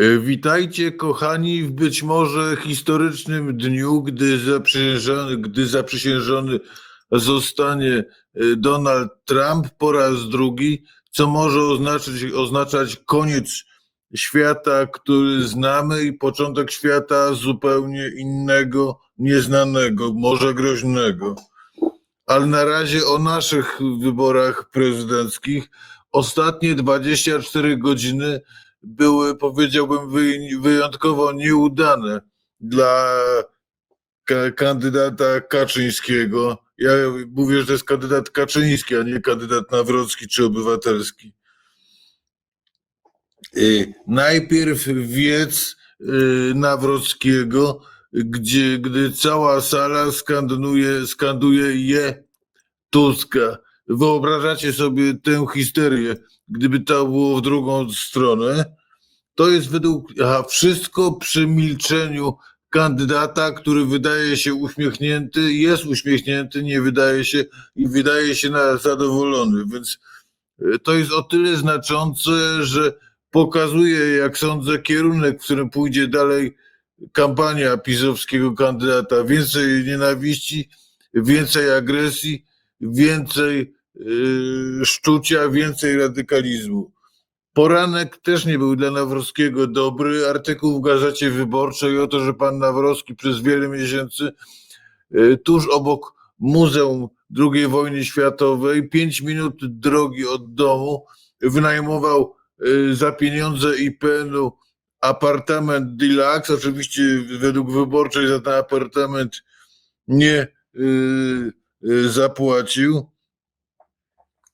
E, Witajcie, kochani, w być może historycznym dniu, gdy zaprzysiężony, gdy zaprzysiężony zostanie e, Donald Trump po raz drugi, co może oznaczać, oznaczać koniec świata, który znamy i początek świata zupełnie innego, nieznanego, może groźnego. Ale na razie o naszych wyborach prezydenckich. Ostatnie 24 godziny były, powiedziałbym, wyj- wyjątkowo nieudane dla ka- kandydata Kaczyńskiego. Ja mówię, że to jest kandydat Kaczyński, a nie kandydat Nawrocki czy Obywatelski. Y, Najpierw wiec y, Nawrockiego, gdzie, gdy cała sala skanduje, skanduje je Tuska. Wyobrażacie sobie tę histerię, gdyby to było w drugą stronę? To jest według aha, wszystko przy milczeniu kandydata, który wydaje się uśmiechnięty, jest uśmiechnięty, nie wydaje się i wydaje się na zadowolony. Więc e, to jest o tyle znaczące, że pokazuje, jak sądzę, kierunek, w którym pójdzie dalej kampania pisowskiego kandydata. Więcej nienawiści, więcej agresji, więcej szczucia, więcej radykalizmu. Poranek też nie był dla Nawrockiego dobry. Artykuł w Gazecie Wyborczej o to, że pan Nawrocki przez wiele miesięcy yy, tuż obok Muzeum II wojny światowej, pięć minut drogi od domu, wynajmował yy, za pieniądze IPN-u apartament Deluxe. Oczywiście według wyborczej za ten apartament nie zapłacił.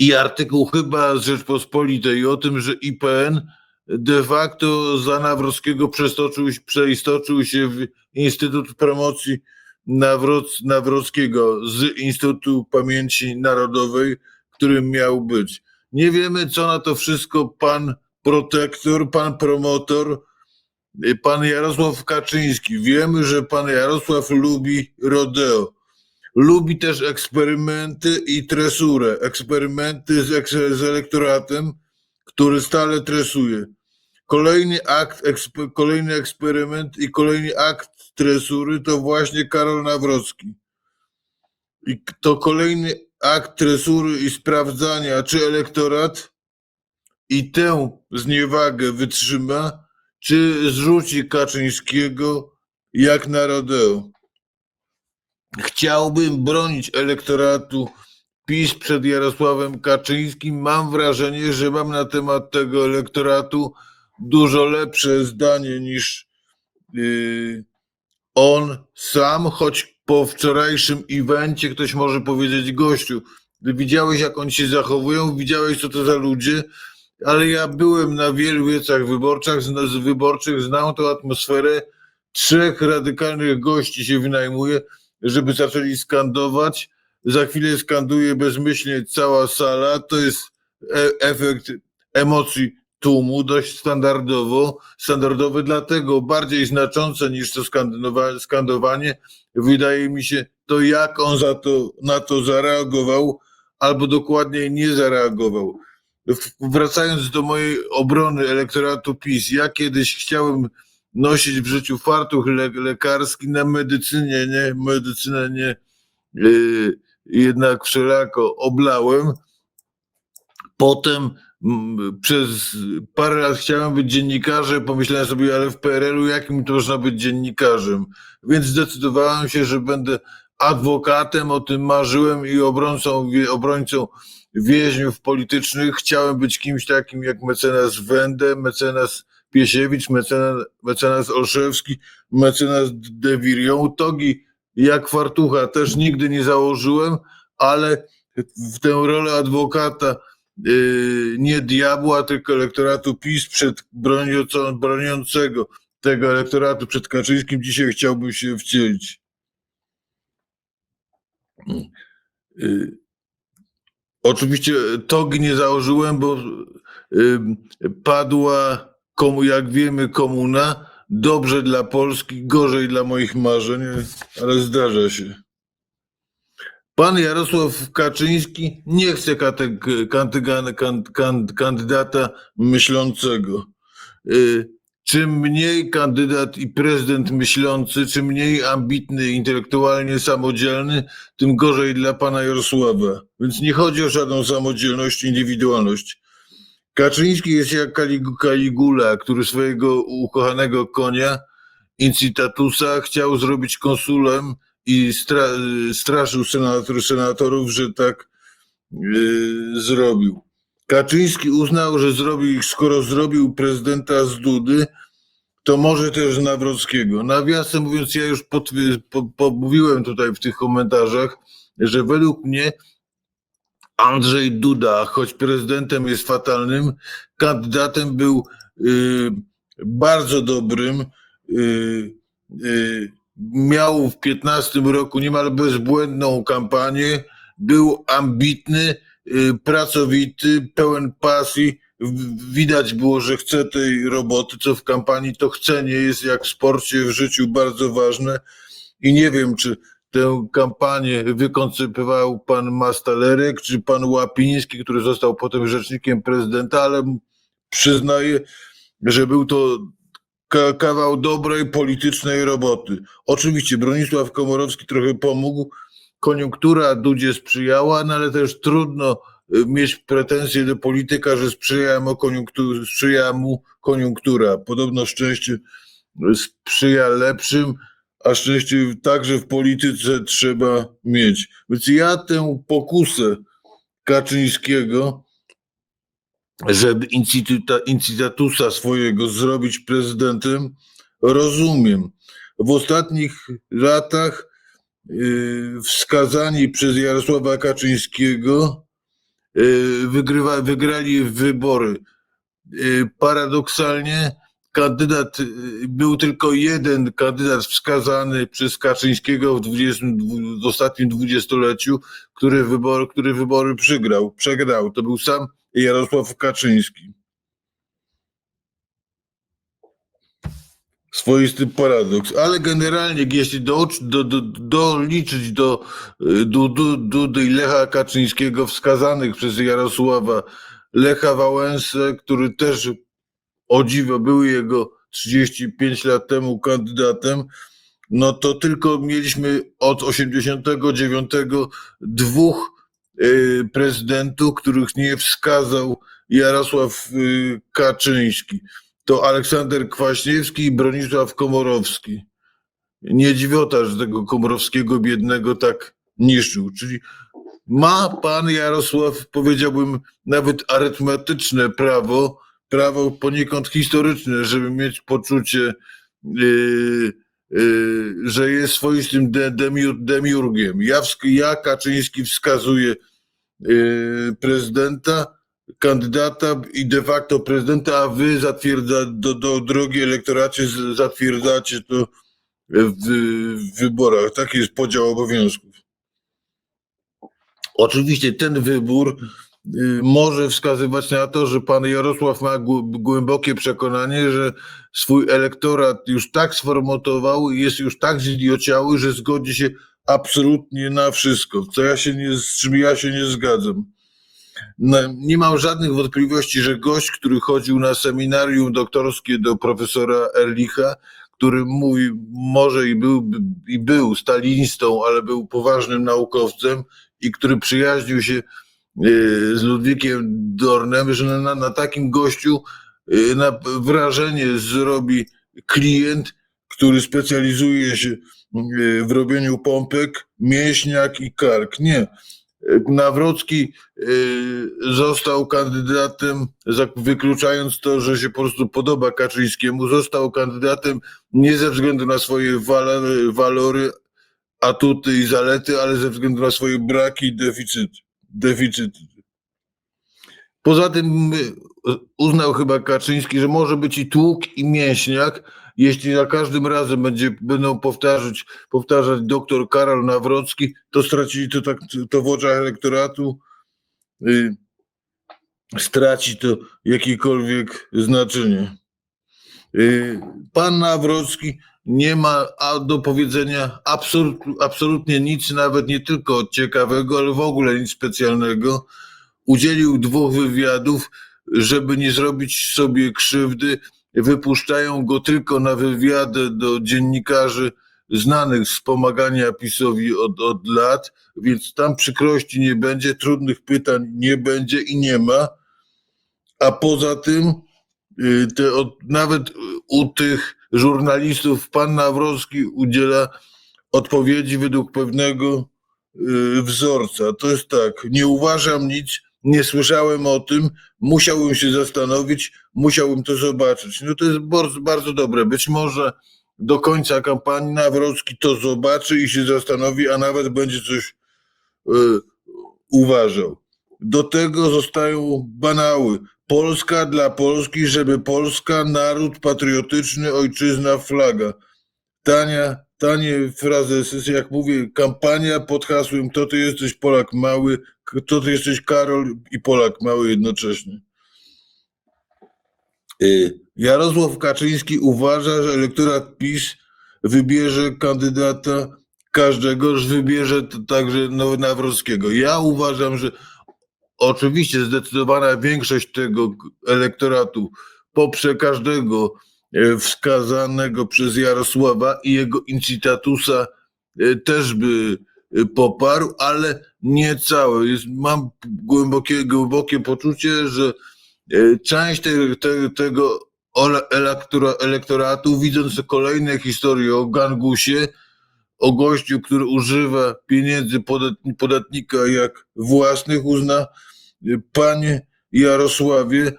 I artykuł chyba z Rzeczpospolitej o tym, że IPN de facto za Nawrockiego przeistoczył, przeistoczył się w Instytut Promocji Nawroc, Nawrockiego z Instytutu Pamięci Narodowej, którym miał być. Nie wiemy, co na to wszystko pan protektor, pan promotor, pan Jarosław Kaczyński. Wiemy, że pan Jarosław lubi rodeo. Lubi też eksperymenty i tresurę. Eksperymenty z, z elektoratem, który stale tresuje. Kolejny akt, ekspe, kolejny eksperyment i kolejny akt tresury to właśnie Karol Nawrocki. I to kolejny akt tresury i sprawdzania, czy elektorat i tę zniewagę wytrzyma, czy zrzuci Kaczyńskiego jak na rodeo. Chciałbym bronić elektoratu PiS przed Jarosławem Kaczyńskim. Mam wrażenie, że mam na temat tego elektoratu dużo lepsze zdanie niż yy, on sam, choć po wczorajszym evencie ktoś może powiedzieć gościu, widziałeś jak oni się zachowują, widziałeś co to za ludzie, ale ja byłem na wielu wiecach wyborczych, z wyborczych, znam tą atmosferę. Trzech radykalnych gości się wynajmuje, żeby zaczęli skandować. Za chwilę skanduje bezmyślnie cała sala. To jest e- efekt emocji tłumu, dość standardowo, standardowy, dlatego bardziej znaczące niż to skandowa- skandowanie, wydaje mi się to, jak on za to, na to zareagował, albo dokładniej nie zareagował. Wracając do mojej obrony elektoratu PiS, ja kiedyś chciałem nosić w życiu fartuch le- lekarski na medycynie, nie, medycynę nie, yy, jednak wszelako oblałem. Potem mm, przez parę lat chciałem być dziennikarzem, pomyślałem sobie, ale w PRL-u jakim to można być dziennikarzem? Więc zdecydowałem się, że będę adwokatem, o tym marzyłem i obrońcą, obrońcą więźniów politycznych. Chciałem być kimś takim jak mecenas Wende, mecenas Piesiewicz, mecenas, mecenas Olszewski, mecenas De Virion. Togi jak fartucha też nigdy nie założyłem, ale w tę rolę adwokata yy, nie diabła, tylko elektoratu PiS przed broniącą, broniącego tego elektoratu przed Kaczyńskim dzisiaj chciałbym się wcielić. Yy, Oczywiście togi nie założyłem, bo yy, padła, komu, jak wiemy, komuna. Dobrze dla Polski, gorzej dla moich marzeń, ale zdarza się. Pan Jarosław Kaczyński nie chce kandydata myślącego. Y, czym mniej kandydat i prezydent myślący, czym mniej ambitny, intelektualnie samodzielny, tym gorzej dla pana Jarosława. Więc nie chodzi o żadną samodzielność, indywidualność. Kaczyński jest jak Kaligu- Kaligula, który swojego ukochanego konia, Incitatusa, chciał zrobić konsulem i stra- straszył senator, senatorów, że tak yy, zrobił. Kaczyński uznał, że zrobił, skoro zrobił prezydenta z Dudy, to może też Nawrockiego. Nawiasem mówiąc, ja już pod, po, pomówiłem tutaj w tych komentarzach, że według mnie Andrzej Duda, choć prezydentem jest fatalnym, kandydatem był y, bardzo dobrym. Y, y, miał w 15 roku niemal bezbłędną kampanię, był ambitny, y, pracowity, pełen pasji. Widać było, że chce tej roboty, co w kampanii to chcenie jest jak w sporcie, w życiu bardzo ważne. I nie wiem, czy tę kampanię wykoncypował pan Mastalerek, czy pan Łapiński, który został potem rzecznikiem prezydenta, ale przyznaję, że był to ka- kawał dobrej politycznej roboty. Oczywiście Bronisław Komorowski trochę pomógł, koniunktura Dudzie sprzyjała, no ale też trudno y, mieć pretensje do polityka, że sprzyja mu, koniunktu- sprzyja mu koniunktura. Podobno szczęście sprzyja lepszym, a szczęście także w polityce trzeba mieć. Więc ja tę pokusę Kaczyńskiego, żeby incitatusa swojego zrobić prezydentem, rozumiem. W ostatnich latach yy, wskazani przez Jarosława Kaczyńskiego yy, wygrywa, wygrali wybory. Yy, Paradoksalnie kandydat, yy, był tylko jeden kandydat wskazany przez Kaczyńskiego w, 20, w ostatnim dwudziestoleciu, który, wybor, który wybory przegrał. Przegrał. To był sam Jarosław Kaczyński. Swoisty paradoks, ale generalnie, jeśli do, do, do, doliczyć do y, Dudu, Dudy i Lecha Kaczyńskiego wskazanych przez Jarosława, Lecha Wałęsę, który też o dziwo był jego 35 lat temu kandydatem, no to tylko mieliśmy od 89 dwóch y, prezydentów, których nie wskazał Jarosław y, Kaczyński. To Aleksander Kwaśniewski i Bronisław Komorowski. Nie dziwiota, że tego Komorowskiego biednego tak niszczył. Czyli ma pan Jarosław, powiedziałbym, nawet arytmetyczne prawo, prawo poniekąd historyczne, żeby mieć poczucie, yy, yy, że jest swoistym de, demiur, demiurgiem. Ja, ja Kaczyński wskazuję yy, prezydenta, kandydata i de facto prezydenta, a wy zatwierdza, do, do drogi elektoracie zatwierdzacie to w, w wyborach. Taki jest podział obowiązków. Oczywiście ten wybór może wskazywać na to, że pan Jarosław ma głę- głębokie przekonanie, że swój elektorat już tak sformatował i jest już tak zidiociały, że zgodzi się absolutnie na wszystko, co ja się nie, z czym ja się nie zgadzam. No, nie mam żadnych wątpliwości, że gość, który chodził na seminarium doktorskie do profesora Erlicha, który mówi, może i był, i był stalinistą, ale był poważnym naukowcem i który przyjaźnił się y, z Ludwikiem Dornem, że na, na takim gościu y, na wrażenie zrobi klient, który specjalizuje się y, w robieniu pompek, mięśniak i kark. Nie. Nawrocki y, został kandydatem, za- wykluczając to, że się po prostu podoba Kaczyńskiemu, został kandydatem nie ze względu na swoje walory, walory atuty i zalety, ale ze względu na swoje braki i deficyty. Deficyty. Poza tym y, uznał chyba Kaczyński, że może być i tłuk i mięśniak, jeśli za każdym razem będzie, będą powtarzać, powtarzać doktor Karol Nawrocki, to stracili to, tak, to w oczach elektoratu, y, straci to jakiekolwiek znaczenie. Y, Pan Nawrocki nie ma do powiedzenia absolut, absolutnie nic, nawet nie tylko ciekawego, ale w ogóle nic specjalnego. Udzielił dwóch wywiadów, żeby nie zrobić sobie krzywdy, wypuszczają go tylko na wywiady do dziennikarzy znanych z pomagania PiSowi od, od lat, więc tam przykrości nie będzie, trudnych pytań nie będzie i nie ma. A poza tym, y, te, od, nawet u tych żurnalistów pan Nawrocki udziela odpowiedzi według pewnego y, wzorca. To jest tak, nie uważam nic, nie słyszałem o tym, musiałbym się zastanowić, musiałbym to zobaczyć. No to jest bardzo, bardzo dobre. Być może do końca kampanii Nawrocki to zobaczy i się zastanowi, a nawet będzie coś y, uważał. Do tego zostają banały. Polska dla Polski, żeby Polska, naród patriotyczny, ojczyzna, flaga. Tania, tanie frazesy, jak mówię, kampania pod hasłem kto ty jesteś Polak mały, kto ty jesteś Karol i Polak mały jednocześnie. Y, Jarosław Kaczyński uważa, że elektorat PiS wybierze kandydata każdego, że wybierze także Nawrockiego. Ja uważam, że oczywiście zdecydowana większość tego elektoratu poprze każdego e, wskazanego przez Jarosława i jego incitatusa e, też by e, poparł, ale nie całe. Jest, mam głębokie, głębokie poczucie, że część te, te, tego elektora, elektoratu, widząc kolejne historie o gangusie, o gościu, który używa pieniędzy podat- podatnika jak własnych, uzna, panie Jarosławie,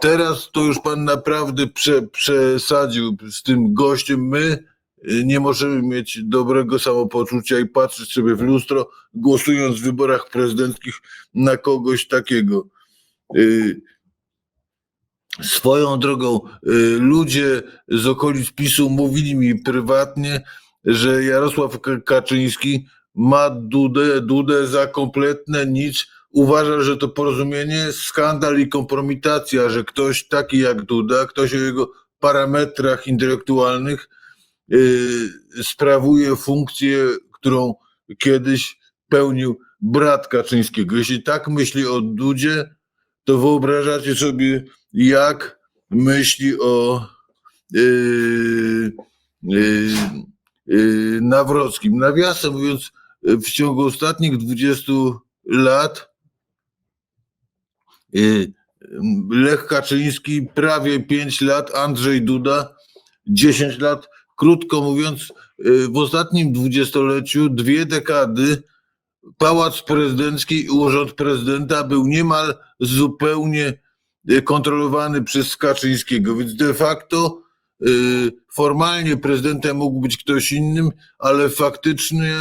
teraz to już pan naprawdę prze, przesadził z tym gościem. My y, nie możemy mieć dobrego samopoczucia i patrzeć sobie w lustro, głosując w wyborach prezydenckich na kogoś takiego. Y, Swoją drogą, y, ludzie z okolic PiSu mówili mi prywatnie, że Jarosław Kaczyński ma Dudę, Dudę za kompletne nic. Uważa, że to porozumienie skandal i kompromitacja, że ktoś taki jak Duda, ktoś o jego parametrach intelektualnych yy, sprawuje funkcję, którą kiedyś pełnił brat Kaczyńskiego. Jeśli tak myśli o Dudzie, to wyobrażacie sobie, jak myśli o yy, yy, Nawrockim. Nawiasem mówiąc, w ciągu ostatnich 20 lat Lech Kaczyński prawie 5 lat, Andrzej Duda 10 lat. Krótko mówiąc, yy, w ostatnim dwudziestoleciu, dwie dekady, Pałac Prezydencki i Urząd Prezydenta był niemal zupełnie y, kontrolowany przez Kaczyńskiego, więc de facto y, formalnie prezydentem mógł być ktoś innym, ale faktycznie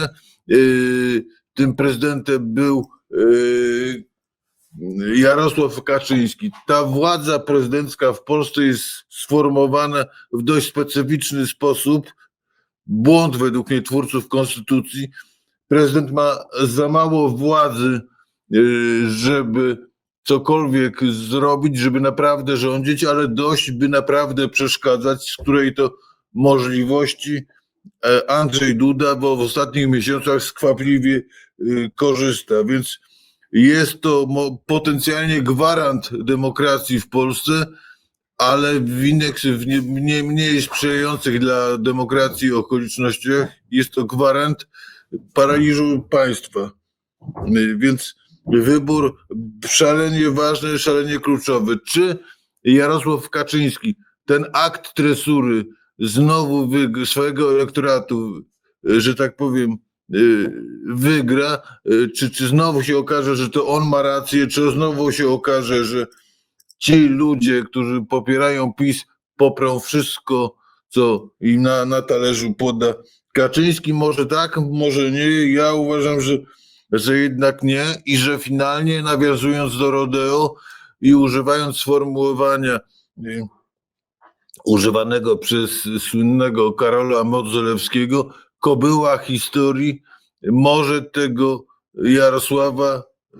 y, tym prezydentem był y, Jarosław Kaczyński. Ta władza prezydencka w Polsce jest sformowana w dość specyficzny sposób. Błąd według mnie twórców konstytucji. Prezydent ma za mało władzy, y, żeby cokolwiek zrobić, żeby naprawdę rządzić, ale dość, by naprawdę przeszkadzać, z której to możliwości e, Andrzej Duda, bo w ostatnich miesiącach skwapliwie y, korzysta, więc jest to potencjalnie gwarant demokracji w Polsce, ale w innych, w nie, mniej, mniej sprzyjających dla demokracji okolicznościach jest to gwarant paraliżu państwa. Więc wybór szalenie ważny, szalenie kluczowy. Czy Jarosław Kaczyński ten akt tresury znowu swojego elektoratu, że tak powiem, wygra, y, czy, czy znowu się okaże, że to on ma rację, czy znowu się okaże, że ci ludzie, którzy popierają PiS, poprą wszystko, co im na, na talerzu poda Kaczyński. Może tak, może nie. Ja uważam, że, że jednak nie i że finalnie nawiązując do rodeo i używając sformułowania y, używanego przez słynnego Karola Modzelewskiego, kobyła historii może tego Jarosława y,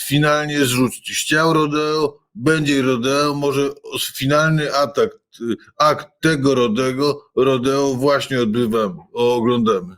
finalnie zrzucić. Chciał rodeo, będzie rodeo, może finalny atak, y, akt tego rodeo, rodeo właśnie odbywamy, oglądamy.